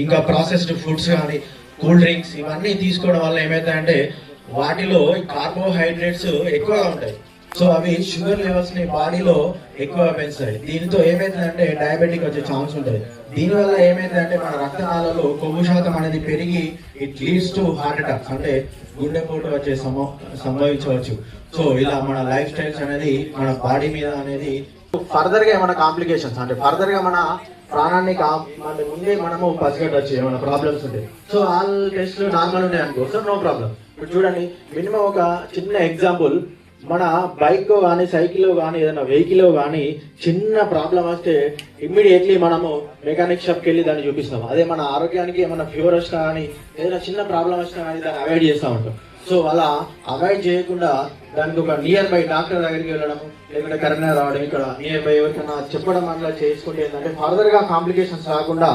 ఇంకా processed foods కానీ cool drinks ఇవన్నీ తీసుకోవడం వల్ల ఏమవుతాయంటే వాటిలో కార్బోహైడ్రేట్స్ ఎక్కువగా ఉంటాయి. సో అవి షుగర్ లెవెల్స్ని బాడీలో ఎక్కువ పెంచుతాయి. దీనితో ఏమైందంటే డయాబెటిక్ వచ్చే ఛాన్స్ ఉంటుంది. దీనివల్ల ఏమైందంటే మన రక్తనాళాలలో కొవ్వు శాతం అనేది పెరిగి it leads to heart attacks అంటే గుండెపోటు వచ్చే సంభవించవచ్చు. సో ఇలా మన లైఫ్ స్టైల్స్ అనేది మన బాడీ మీద అనేది ఫర్దర్గా ఏమైనా కాంప్లికేషన్స్ అంటే ఫర్దర్గా మన ప్రాణాన్ని మన ముందే మనము పసిగట్టచ్చు ఏమైనా ప్రాబ్లమ్స్ ఉంటాయి సో ఆల్ టెస్ట్లు నార్మల్ ఉన్నాయి అనుకో. సో నో ప్రాబ్లం ఇప్పుడు చూడండి మినిమం ఒక చిన్న ఎగ్జాంపుల్ మన బైక్ కానీ సైకిల్ కానీ ఏదైనా వెహికల్ కానీ చిన్న ప్రాబ్లం వస్తే ఇమ్మీడియట్లీ మనము మెకానిక్ షాప్కి వెళ్ళి దాన్ని చూపిస్తాం అదే మన ఆరోగ్యానికి ఏమైనా ఫీవర్ వచ్చినా కానీ ఏదైనా చిన్న ప్రాబ్లం వచ్చినా కానీ దాన్ని అవాయిడ్ చేస్తూ ఉంటాం. సో అలా అవాయిడ్ చేయకుండా దానికి ఒక నియర్ బై డాక్టర్ దగ్గరికి వెళ్ళడం లేకుంటే కరీంనగర్ రావడం ఇక్కడ నియర్ బై ఎవరికైనా చెప్పడం అట్లా చేసుకుంటే ఏంటంటే ఫర్దర్గా కాంప్లికేషన్స్ రాకుండా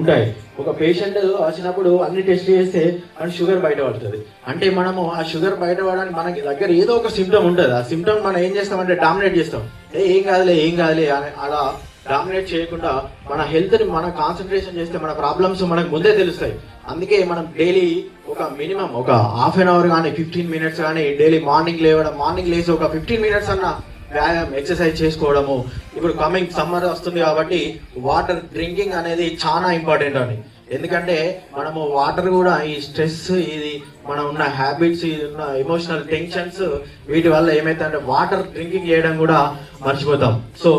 ఉంటాయి. ఒక పేషెంట్ వచ్చినప్పుడు అన్ని టెస్ట్ చేస్తే మన షుగర్ బయటపడుతుంది. అంటే మనము ఆ షుగర్ బయటపడడానికి మనకి దగ్గర ఏదో ఒక సిమ్టమ్ ఉంటుంది. ఆ సిమ్టమ్ మనం ఏం చేస్తామంటే డామినేట్ చేస్తాం. ఏ ఏం కాదులే ఏం కాదులే అని అలా డామినేట్ చేయకుండా మన హెల్త్ని మన కాన్సన్ట్రేషన్ చేస్తే మన ప్రాబ్లమ్స్ మనకు ముందే తెలుస్తాయి. అందుకే మనం డైలీ ఒక మినిమం ఒక హాఫ్ అన్ అవర్ కానీ ఫిఫ్టీన్ మినిట్స్ కానీ డైలీ మార్నింగ్ లేవడం మార్నింగ్ లేచి ఒక ఫిఫ్టీన్ మినిట్స్ అన్న వ్యాయామం ఎక్సర్సైజ్ చేసుకోవడము. ఇప్పుడు కమింగ్ సమ్మర్ వస్తుంది కాబట్టి వాటర్ డ్రింకింగ్ అనేది చాలా ఇంపార్టెంట్ అని ఎందుకంటే మనము వాటర్ కూడా ఈ స్ట్రెస్ ఇది మనం ఉన్న హ్యాబిట్స్ ఉన్న ఎమోషనల్ టెన్షన్స్ వీటి వల్ల ఏమైతే వాటర్ డ్రింకింగ్ చేయడం కూడా మర్చిపోతాం. సో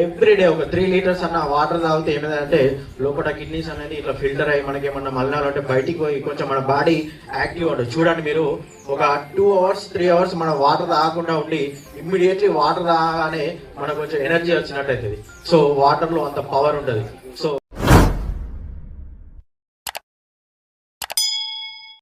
ఎవ్రీడే ఒక త్రీ లీటర్స్ అన్న వాటర్ తాగితే ఏమైందంటే లోపల కిడ్నీస్ అనేది ఇట్లా ఫిల్టర్ అయ్యి మనకి ఏమన్నా మలినాలు అంటే బయటికి పోయి కొంచెం మన బాడీ యాక్టివ్ ఉంటుంది చూడండి మీరు ఒక టూ అవర్స్ త్రీ అవర్స్ మనం వాటర్ తాగకుండా ఉండి ఇమ్మీడియట్లీ వాటర్ తాగానే మనకు కొంచెం ఎనర్జీ వచ్చినట్టు అవుతుంది సో వాటర్లో అంత పవర్ ఉంటుంది. సో